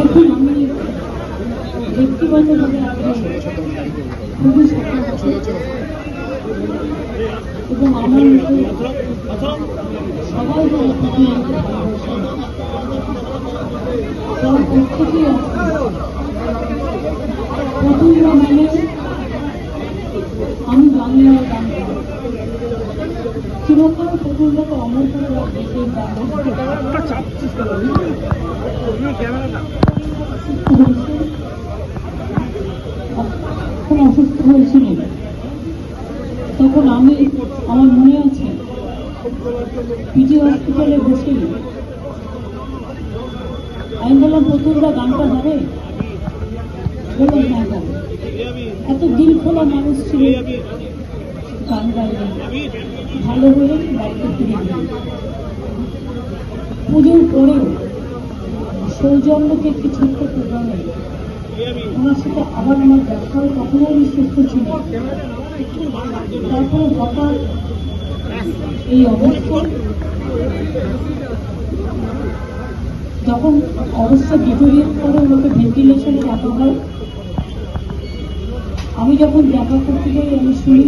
দেখুন আমি ব্যক্তিগতভাবে আপনাকে খুবই সতর্ক এবং আমার মতো সবাই যারা প্রতিনিয়ত ভালোবাসেন, তারা প্রত্যেকেই আছেন প্রতিটা মানে আমি বাংলার গান গাই। চিরকাল প্রতিটাকে অমর করে রাখবে সেই গান যখন অসুস্থ হয়েছিলেন তখন আমি আমার মনে আছে পিজি হসপিটালে বসে আমি বললাম প্রতুলরা গানটা হবে বললাম হ্যাঁ গাবে। এত দিল খোলা মানুষ ছিল, গান গাইলেন ভালো হয়ে বাড়িতে ফিরে পুজোর পরেও সৌজন্যকে একটি ছোট্ট প্রোগ্রামে ওনার সাথে আবার আমার হয়, তখনও আমি সুস্থ ছিল তারপরে হঠাৎ এই অবস্থা, যখন অবস্থা ডিটোরিয়েট করে ওনাকে ভেন্টিলেশনে রাখা হয়, আমি যখন দেখা করতে যাই, আমি শুনি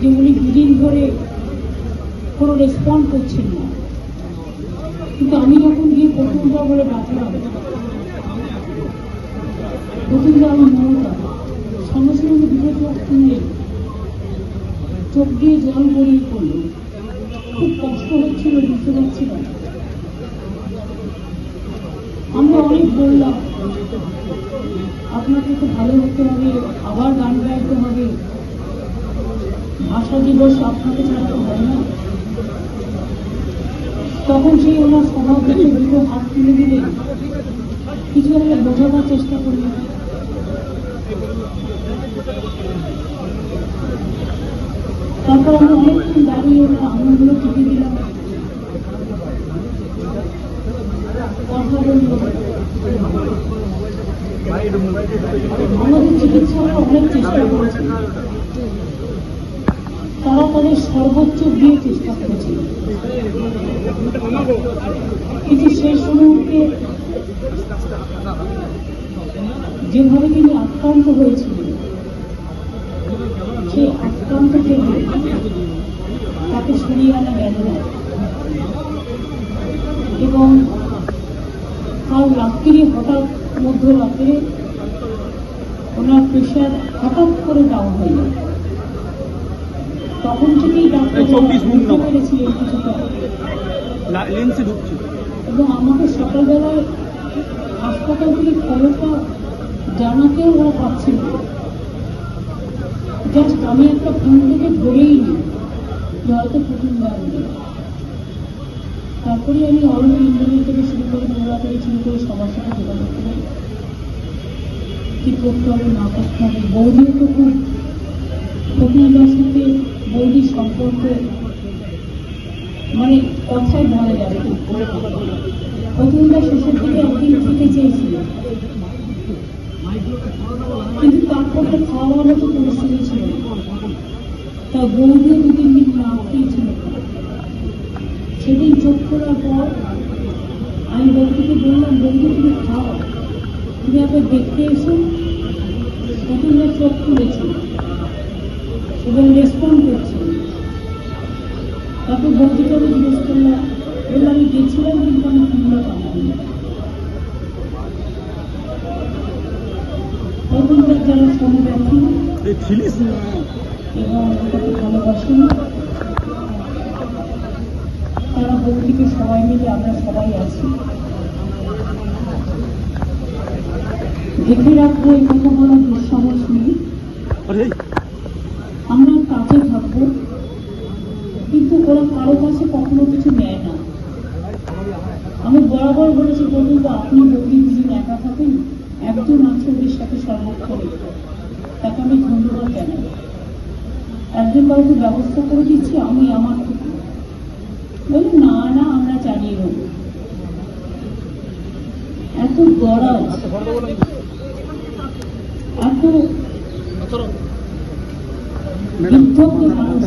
যে উনি দুদিন ধরে কোনো রেসপন্ড করছেন না। কিন্তু আমি যখন গিয়ে প্রথমবার বলে ডাকলাম প্রথমবার আমার মমতা সঙ্গে সঙ্গে দুটো চোখ খুলে চোখ দিয়ে জল গড়িয়ে পড়ল। খুব কষ্ট হচ্ছিল, বুঝতে পারছিলাম আমরা অনেক বললাম, আপনাকে তো ভালো হতে হবে, আবার গান গাইতে হবে। ভাষা দিবস আপনাকে ছাড়া তো হয় না। তখন সেই ওনার স্বভাব দেখে দুটো হাত তুলে দিলেন। কিছু একটা বোঝাবার চেষ্টা করলেন। তারপর আমরা অনেকক্ষণ দাঁড়িয়ে ওনার আঙুলগুলো টিপে দিলাম। আমাদের চিকিৎসকরা অনেক চেষ্টা করেছে। তারা তাদের সর্বোচ্চ দিয়ে চেষ্টা করেছে। কিন্তু শেষ মুহূর্তে যেভাবে তিনি আক্রান্ত হয়েছিলেন, সেই আক্রান্ত থেকে তাকে সরিয়ে আনা গেল না। এবং কাল রাত্রি হঠাৎ মধ্যরাত্রে ওনার প্রেশার হঠাৎ করে ডাউন হয়ে যায়। তখন থেকেই ডাক্তার 24 গুণ পেরেছিলেন কিছুটা লেন্সে ঢুকছে। এবং আমাকে সকালবেলায় হাসপাতাল থেকে খবরটা জানাতেও ওরা পাচ্ছিল জাস্ট আমি একটা ফোন থেকে ধরেই নি যে হয়তো প্রথম নেই তারপরে আমি অরণ্য ইঞ্জিনিয়ার থেকে শুরু করে মোড়া থেকে শুরু করে সবার সাথে যোগাযোগ করে। কি করতে হবে না করতে হবে বৌদিও তো খুব প্রতিমার সাথে বৌদির সম্পর্কে মানে কথায় বলা যাবে না। প্রথমবার শেষের দিকে একদিন খেতে চেয়েছিল। কিন্তু তারপর খাওয়ার মতো পরিস্থিতি ছিল তা বৌদিও দু তিন দিন না খেয়েছিল সেদিন চোখ খোলার পর আমি বৌদিকে বললাম, বৌদি, তুমি খাও। তুমি একবার দেখতে এসো। প্রথমবার চোখ খুলেছে এবং রেসপন্ড করছে। তারপর বৌদিকে আমি জিজ্ঞেস করলাম বললাম আমি গেছিলাম কিন্তু আমি ফিরলে পারলাম না প্রথমবার যারা সমব্যথী এবং তাকে ভালোবাসেন তারা বৌদিকে সবাই মিলে আমরা সবাই আছি। দেখে রাখব এই কথা বলার দুঃসাহস নেই। আমরা থাকব কিন্তু ওরা কারও কাছে কখনো কিছু নেয় না। আমি বরাবর বলেছি, বলুন আপনি বৌদি দুজন একা থাকেন, একজন আছে ওদের সাথে সর্বক্ষণে তাকে আমি ধন্যবাদ জানাই। একজন কাউকে ব্যবস্থা করে দিচ্ছি, আমি আমার থেকে। বলি না না, আমরা চালিয়ে নেব। এত গড়াও এত বিদ্ধগ্ধ মানুষ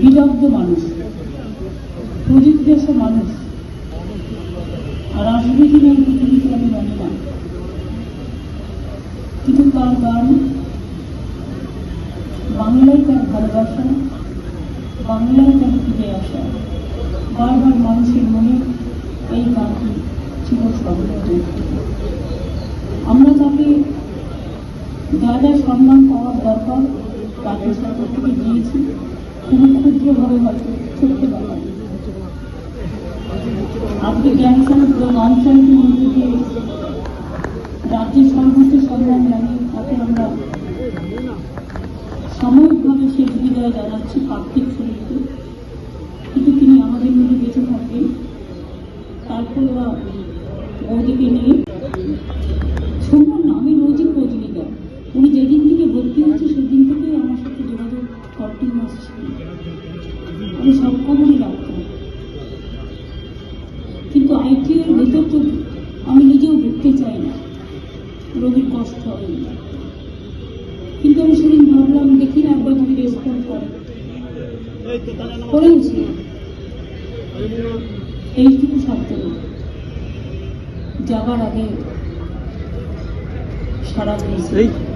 বিদগ্ধ মানুষ প্রযুক্ত মানুষ, আর আসবে কি না এই পৃথিবীতে আমি না কিন্তু তার গান, বাংলায় তার ভালোবাসা, বাংলায় তার ফিরে আসা, বারবার মানুষের মনে এই গানটি চিরস্মরণীয় আমরা তাকে যা যা সম্মান পাওয়ার দরকার সরকার থেকে দিয়েছি খুবই ক্ষুদ্রভাবে হয়তো ছোট্ট ব্যাপার আজকে ক্যান্সার এবং অঞ্চলটির মধ্যে দিয়ে রাজ্যের সর্বোচ্চ সম্মান জানিয়ে তাকে আমরা সাময়িকভাবে শেষ বিদায় জানাচ্ছি কার্তিক শরীরকে কিন্তু তিনি আমাদের মধ্যে বেঁচে থাকবেন তারপর বৌদিকে নিয়ে এইটুকু শব্দ যাবার আগে সারা দিয়েছি